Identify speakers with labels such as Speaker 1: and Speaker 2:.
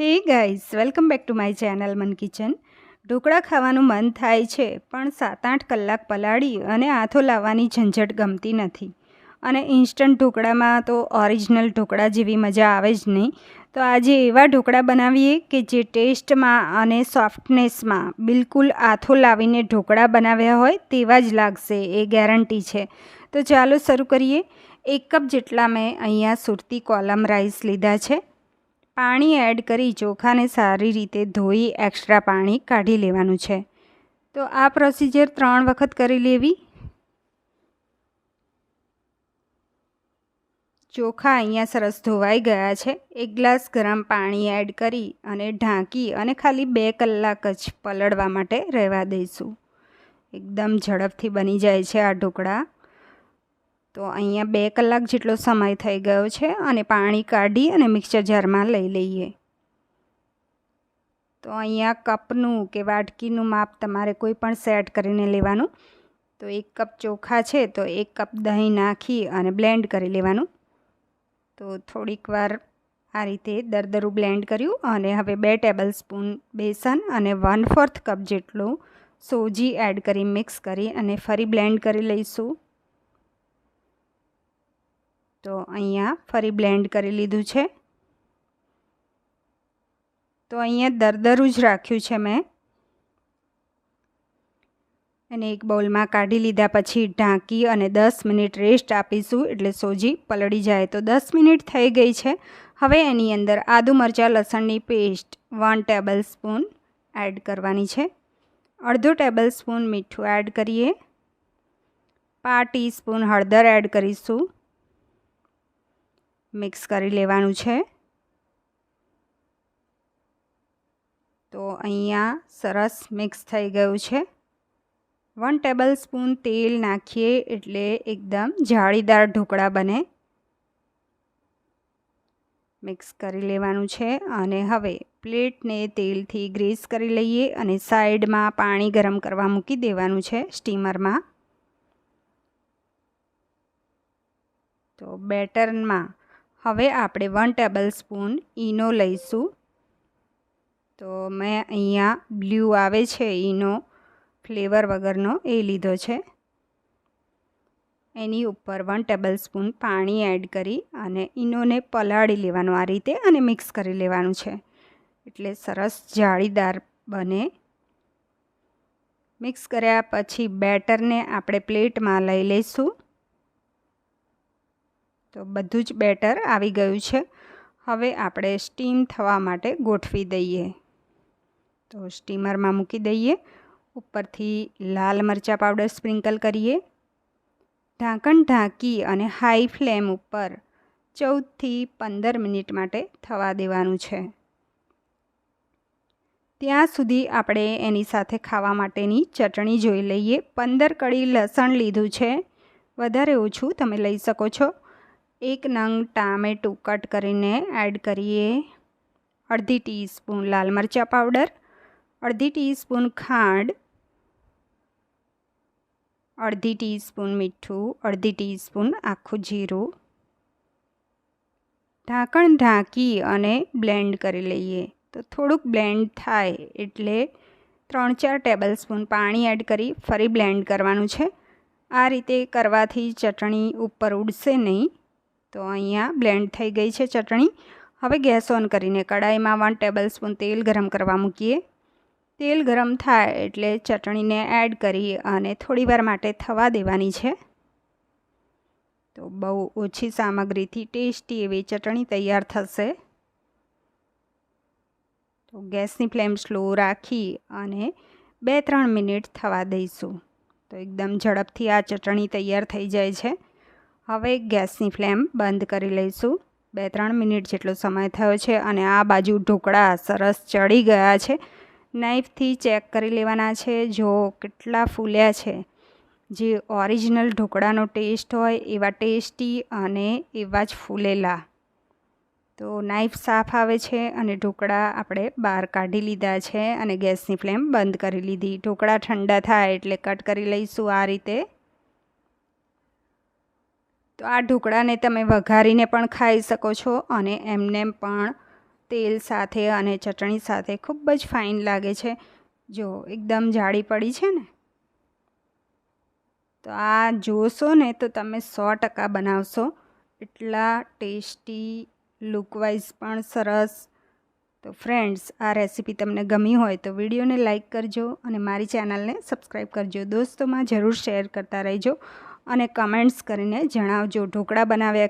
Speaker 1: Hey guys, welcome back to my channel Mann kitchen. Dhokla ખાવાનું મન થાય છે, પણ સાત આઠ કલાક પલાળી અને આથો લાવવાની ઝંઝટ ગમતી નથી. અને ઇન્સ્ટન્ટ ઢોકળામાં તો ઓરિજિનલ ઢોકળા જેવી મજા આવે જ નહીં. તો આજે એવા ઢોકળા બનાવીએ કે જે ટેસ્ટમાં અને સોફ્ટનેસમાં બિલકુલ આથો લાવીને ઢોકળા બનાવ્યા હોય તેવા જ લાગશે, એ ગેરંટી છે. તો ચાલો શરૂ કરીએ. એક કપ જેટલા મેં અહીંયા સુરતી કોલમ રાઈસ લીધા છે. પાણી એડ કરી ચોખાને સારી રીતે ધોઈ એક્સ્ટ્રા પાણી કાઢી લેવાનું છે. તો આ પ્રોસિજર ત્રણ વખત કરી લેવી. ચોખા અહીંયા સરસ ધોવાઈ ગયા છે. એક ગ્લાસ ગરમ પાણી એડ કરી અને ઢાંકી અને ખાલી બે કલાક જ પલળવા માટે રહેવા દઈશું. એકદમ ઝડપથી બની જાય છે આ ઢોકળા. તો અહીંયા બે કલાક જેટલો સમય થઈ ગયો છે અને પાણી કાઢી અને મિક્સર જારમાં લઈ લઈએ. તો અહીંયા કપનું કે વાટકીનું માપ તમારે કોઈ પણ સેટ કરીને લેવાનું. તો એક કપ ચોખા છે તો એક કપ દહીં નાખી અને બ્લેન્ડ કરી લેવાનું. તો થોડીક વાર આ રીતે દરદરું બ્લેન્ડ કર્યું અને હવે બે ટેબલ સ્પૂન બેસન અને વન ફોર્થ કપ જેટલું સોજી એડ કરી મિક્સ કરી અને ફરી બ્લેન્ડ કરી લઈશું. તો અહીંયા ફરી બ્લેન્ડ કરી લીધું છે. તો અહીંયા દરદરું જ રાખ્યું છે મેં. અને એક બાઉલમાં કાઢી લીધા પછી ઢાંકી અને દસ મિનિટ રેસ્ટ આપીશું એટલે સોજી પલળી જાય. તો દસ મિનિટ થઈ ગઈ છે. હવે એની અંદર આદુ મરચાં, લસણની paste one tablespoon add કરવાની છે. અડધો ટેબલ સ્પૂન મીઠું એડ કરીએ. પાંચ ટીસ્પૂન હળદર એડ કરીશું. મિક્સ કરી લેવાનું છે. તો અહીંયા સરસ મિક્સ થઈ ગયું છે. વન ટેબલ સ્પૂન તેલ નાખીએ એટલે એકદમ જાળીદાર ઢોકળા બને. મિક્સ કરી લેવાનું છે અને હવે પ્લેટને તેલથી ગ્રીસ કરી લઈએ અને સાઈડમાં પાણી ગરમ કરવા મૂકી દેવાનું છે સ્ટીમરમાં. તો બેટરમાં હવે આપણે વન ટેબલ સ્પૂન ઈનો લઈશું. તો મેં અહીંયા બ્લ્યુ આવે છે ઈનો ફ્લેવર વગરનો એ લીધો છે. એની ઉપર વન ટેબલ સ્પૂન પાણી એડ કરી અને ઈનોને પલાળી લેવાનું આ રીતે અને મિક્સ કરી લેવાનું છે. એટલે સરસ જાળીદાર બને. મિક્સ કર્યા પછી બેટરને આપણે પ્લેટમાં લઈ લઈશું. તો બધું જ બેટર આવી ગયું છે. હવે આપણે સ્ટીમ થવા માટે ગોઠવી દઈએ. તો સ્ટીમરમાં મૂકી દઈએ. ઉપરથી લાલ મરચાં પાવડર સ્પ્રિંકલ કરીએ. ઢાંકણ ઢાંકી અને હાઈ ફ્લેમ ઉપર ચૌદથી પંદર મિનિટ માટે થવા દેવાનું છે. ત્યાં સુધી આપણે એની સાથે ખાવા માટેની ચટણી જોઈ લઈએ. પંદર કળી લસણ લીધું છે. વધારે ઓછું તમે લઈ શકો છો. એક નંગ ટામેટું કટ કરીને એડ કરીએ. અડધી ટીસ્પૂન લાલ મરચાં પાવડર, અડધી ટીસ્પૂન ખાંડ, અડધી ટીસ્પૂન મીઠું, અડધી ટીસ્પૂન આખું જીરું. ઢાંકણ ઢાંકી અને બ્લેન્ડ કરી લઈએ. તો થોડુંક બ્લેન્ડ થાય એટલે ત્રણ ચાર ટેબલ સ્પૂન પાણી એડ કરી ફરી બ્લેન્ડ કરવાનું છે. આ રીતે કરવાથી ચટણી ઉપર ઉડશે નહીં. તો અહીંયા બ્લેન્ડ થઈ ગઈ છે ચટણી. હવે ગેસ ઓન કરીને કડાઈમાં વન ટેબલ સ્પૂન તેલ ગરમ કરવા મૂકીએ. તેલ ગરમ થાય એટલે ચટણીને એડ કરી અને થોડીવાર માટે થવા દેવાની છે. તો બહુ ઓછી સામગ્રીથી ટેસ્ટી એવી ચટણી તૈયાર થશે. તો ગેસની ફ્લેમ સ્લો રાખી અને બે ત્રણ મિનિટ થવા દઈશું. તો એકદમ ઝડપથી આ ચટણી તૈયાર થઈ જાય છે. હવે ગેસની ફ્લેમ બંધ કરી લઈશું. બે ત્રણ મિનિટ જેટલો સમય થયો છે અને આ બાજુ ઢોકળા સરસ ચડી ગયા છે. નાઈફથી ચેક કરી લેવાના છે જો કેટલા ફૂલ્યા છે. જે ઓરિજિનલ ઢોકળાનો ટેસ્ટ હોય એવા ટેસ્ટી અને એવા જ ફૂલેલા. તો નાઈફ સાફ આવે છે અને ઢોકળા આપણે બહાર કાઢી લીધા છે અને ગેસની ફ્લેમ બંધ કરી લીધી. ઢોકળા ઠંડા થાય એટલે કટ કરી લઈશું આ રીતે. તો આ ઢોકળાને તમે વઘારીને પણ ખાઈ શકો છો અને એમને પણ તેલ સાથે અને ચટણી સાથે ખૂબ જ ફાઇન લાગે છે. જો એકદમ જાડી પડી છે ને, તો આ જોશો ને તો તમે સો ટકા બનાવશો. એટલા ટેસ્ટી લુકવાઇઝ પણ સરસ. તો ફ્રેન્ડ્સ, આ રેસીપી તમને ગમી હોય તો વિડીયોને લાઇક કરજો અને મારી ચેનલને સબસ્ક્રાઈબ કરજો. દોસ્તોમાં જરૂર શેર કરતા રહેજો. અને કમેન્ટ્સ કરીને જણાવજો. ઢોકળા બનાવ્યા